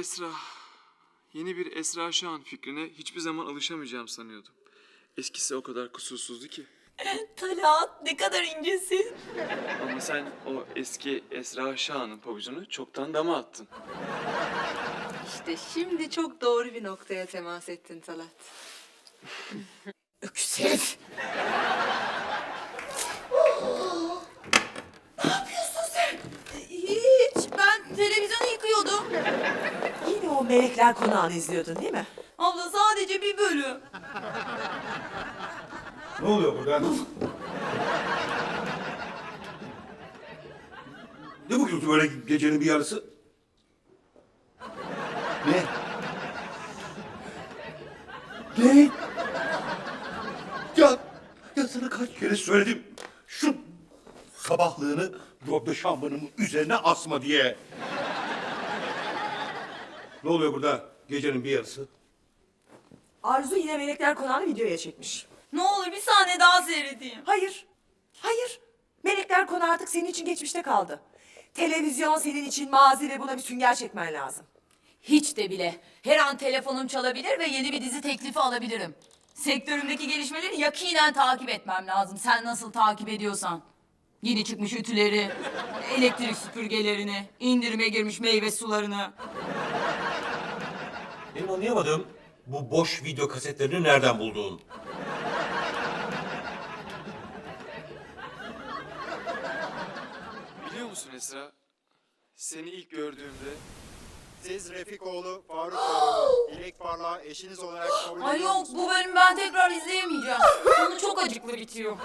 Esra. Yeni bir Esra Şahan fikrine hiçbir zaman alışamayacağım sanıyordum. Eskisi o kadar kusursuzdu ki. Talat ne kadar incesin. Ama sen o eski Esra Şahan'ın pabucunu çoktan dama attın. İşte şimdi çok doğru bir noktaya temas ettin Talat. Öküz herif. ne yapıyorsun sen? Hiç. Ben televizyonu yıkıyordum. Yine o melekler konağını izliyordun değil mi? Abla sadece bir bölüm. Ne oluyor burada? Ne bu gürültü böyle gecenin bir yarısı? Ne? Ne? Ya, ya sana kaç kere söyledim. Şu sabahlığını Robbe şambının üzerine asma diye. Ne oluyor burada gecenin bir yarısı? Arzu yine melekler konağını videoya çekmiş. Ne olur bir sahne daha seyredeyim. Hayır. Hayır. Melekler konağı artık senin için geçmişte kaldı. Televizyon senin için mazi ve buna bir sünger çekmen lazım. Hiç de bile. Her an telefonum çalabilir ve yeni bir dizi teklifi alabilirim. Sektörümdeki gelişmeleri yakinen takip etmem lazım. Sen nasıl takip ediyorsan. Yeni çıkmış ütüleri, elektrik süpürgelerini, indirime girmiş meyve sularını. Benim anlayamadığım bu boş video kasetlerini nereden bulduğun. Biliyor musun Esra? Seni ilk gördüğümde Siz Refikoğlu Faruk Bey'in Dilek Parlağı eşiniz olarak kabul Ay ediyor yok musunuz? bu bölümü ben tekrar izleyemeyeceğim. Sonu çok acıklı bitiyor.